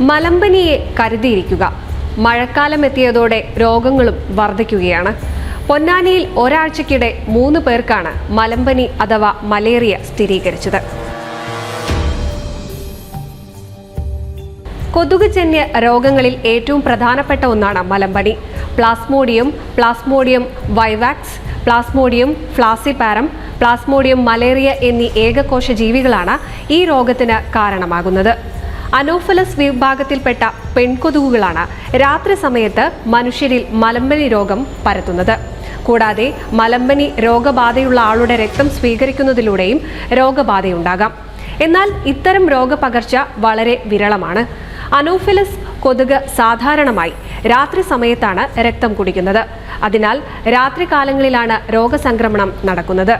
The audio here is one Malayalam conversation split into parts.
മലമ്പനിയെ കരുതിയിരിക്കുക. മഴക്കാലം എത്തിയതോടെ രോഗങ്ങളും വർദ്ധിക്കുകയാണ് പൊന്നാനിയിൽ ഒരാഴ്ചക്കിടെ മൂന്ന് പേർക്കാണ് മലമ്പനി അഥവാ മലേറിയ സ്ഥിരീകരിച്ചത്. കൊതുകുജന്യ രോഗങ്ങളിൽ ഏറ്റവും പ്രധാനപ്പെട്ട ഒന്നാണ് മലമ്പനി. Plasmodium Plasmodium vivax Plasmodium falciparum Plasmodium malariae എന്നീ ഏകകോശ ജീവികളാണ് ഈ രോഗത്തിന് കാരണമാകുന്നത്. അനോഫലസ് വിഭാഗത്തിൽപ്പെട്ട പെൺകൊതുകുകളാണ് രാത്രി സമയത്ത് മനുഷ്യരിൽ മലമ്പനി രോഗം പരത്തുന്നത്. കൂടാതെ മലമ്പനി രോഗബാധയുള്ള ആളുടെ രക്തം സ്വീകരിക്കുന്നതിലൂടെയും രോഗബാധയുണ്ടാകാം. എന്നാൽ ഇത്തരം രോഗപകർച്ച വളരെ വിരളമാണ്. അനോഫിലസ് കൊതുക് സാധാരണമായി രാത്രി സമയത്താണ് രക്തം കുടിക്കുന്നത്. അതിനാൽ രാത്രികാലങ്ങളിലാണ് രോഗസംക്രമണം നടക്കുന്നത്.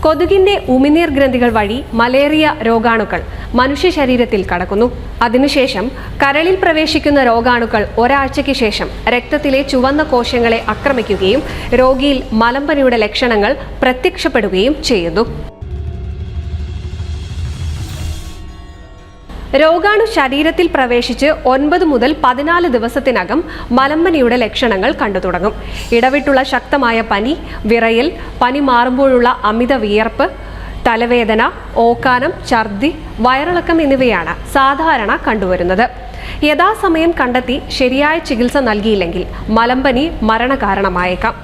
കൊതുകിന്റെ ഉമിനീർ ഗ്രന്ഥികൾ വഴി മലേറിയ രോഗാണുക്കൾ മനുഷ്യ ശരീരത്തിൽ കടക്കുന്നു. അതിനുശേഷം കരളിൽ പ്രവേശിക്കുന്ന രോഗാണുക്കൾ ഒരാഴ്ചയ്ക്ക് ശേഷം രക്തത്തിലെ ചുവന്ന കോശങ്ങളെ ആക്രമിക്കുകയും രോഗിയിൽ മലമ്പനിയുടെ ലക്ഷണങ്ങൾ പ്രത്യക്ഷപ്പെടുകയും ചെയ്യുന്നു. രോഗാണു ശരീരത്തിൽ പ്രവേശിച്ച് ഒൻപത് മുതൽ പതിനാല് ദിവസത്തിനകം മലമ്പനിയുടെ ലക്ഷണങ്ങൾ കണ്ടു തുടങ്ങും. ഇടവിട്ടുള്ള ശക്തമായ പനി വിറയൽ പനി മാറുമ്പോഴുള്ള അമിത വിയർപ്പ് തലവേദന ഓക്കാനം ഛർദി വയറിളക്കം എന്നിവയാണ് സാധാരണ കണ്ടുവരുന്നത്. യഥാസമയം കണ്ടെത്തി ശരിയായ ചികിത്സ നൽകിയില്ലെങ്കിൽ മലമ്പനി മരണകാരണമായേക്കാം.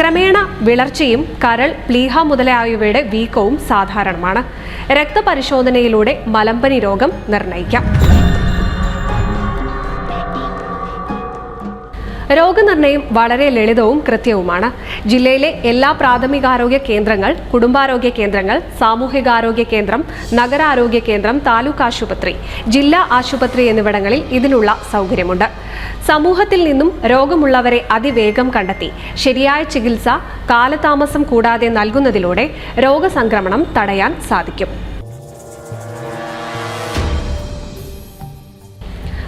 ക്രമേണ വിളർച്ചയും കരൾ പ്ലീഹ മുതലായവയുടെ വീക്കവും സാധാരണമാണ്. രക്തപരിശോധനയിലൂടെ മലമ്പനി രോഗം നിർണയിക്കാം രോഗനിർണയം വളരെ ലളിതവും കൃത്യവുമാണ്. ജില്ലയിലെ എല്ലാ പ്രാഥമികാരോഗ്യ കേന്ദ്രങ്ങൾ കുടുംബാരോഗ്യ കേന്ദ്രങ്ങൾ സാമൂഹികാരോഗ്യ കേന്ദ്രം നഗരാരോഗ്യ കേന്ദ്രം താലൂക്ക് ആശുപത്രി ജില്ലാ ആശുപത്രി എന്നിവിടങ്ങളിൽ ഇതിനുള്ള സൗകര്യമുണ്ട്. സമൂഹത്തിൽ നിന്നും രോഗമുള്ളവരെ അതിവേഗം കണ്ടെത്തി. ശരിയായ ചികിത്സ കാലതാമസം കൂടാതെ നൽകുന്നതിലൂടെ രോഗസംക്രമണം തടയാൻ സാധിക്കും.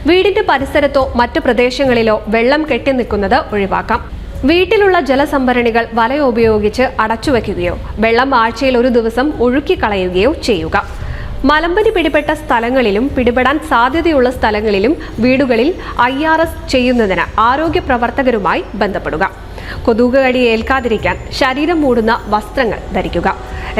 വീടിന്റെ പരിസരത്തോ മറ്റു പ്രദേശങ്ങളിലോ വെള്ളം കെട്ടിനിൽക്കുന്നത് ഒഴിവാക്കാം. വീട്ടിലുള്ള ജലസംഭരണികൾ വല ഉപയോഗിച്ച് അടച്ചുവെക്കുകയോ വെള്ളം ആഴ്ചയിൽ ഒരു ദിവസം ഒഴുക്കിക്കളയുകയോ ചെയ്യുക. മലമ്പനി പിടിപെട്ട സ്ഥലങ്ങളിലും പിടിപെടാൻ സാധ്യതയുള്ള സ്ഥലങ്ങളിലും വീടുകളിൽ ഐ ആർ എസ് ചെയ്യുന്നതിന് ആരോഗ്യ പ്രവർത്തകരുമായി ബന്ധപ്പെടുക. കൊതുക് കടി ഏൽക്കാതിരിക്കാൻ ശരീരം മൂടുന്ന വസ്ത്രങ്ങൾ ധരിക്കുക.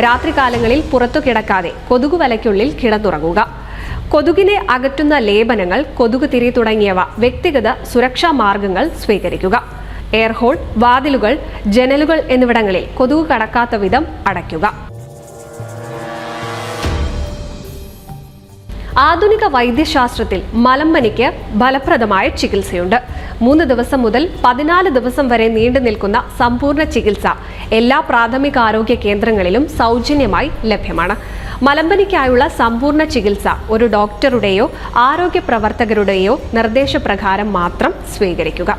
രാത്രികാലങ്ങളിൽ പുറത്തു കിടക്കാതെ കൊതുകുവലയ്ക്കുള്ളിൽ കിടന്നുറങ്ങുക. കൊതുകിനെ അകറ്റുന്ന ലേപനങ്ങൾ കൊതുക് തിരി തുടങ്ങിയവ വ്യക്തിഗത സുരക്ഷാ മാർഗങ്ങൾ സ്വീകരിക്കുക. എയർഹോൾ വാതിലുകൾ ജനലുകൾ എന്നിവിടങ്ങളിൽ കൊതുക് കടക്കാത്ത വിധം അടയ്ക്കുക. ആധുനിക വൈദ്യശാസ്ത്രത്തിൽ മലമ്പനിക്ക് ഫലപ്രദമായ ചികിത്സയുണ്ട്. മൂന്ന് ദിവസം മുതൽ പതിനാല് ദിവസം വരെ നീണ്ടു നിൽക്കുന്ന സമ്പൂർണ ചികിത്സ എല്ലാ പ്രാഥമിക ആരോഗ്യ കേന്ദ്രങ്ങളിലും സൗജന്യമായി ലഭ്യമാണ്. മലമ്പനിക്കായുള്ള സമ്പൂർണ ചികിത്സ ഒരു ഡോക്ടറുടെയോ ആരോഗ്യ പ്രവർത്തകരുടെയോ നിർദ്ദേശപ്രകാരം മാത്രം സ്വീകരിക്കുക.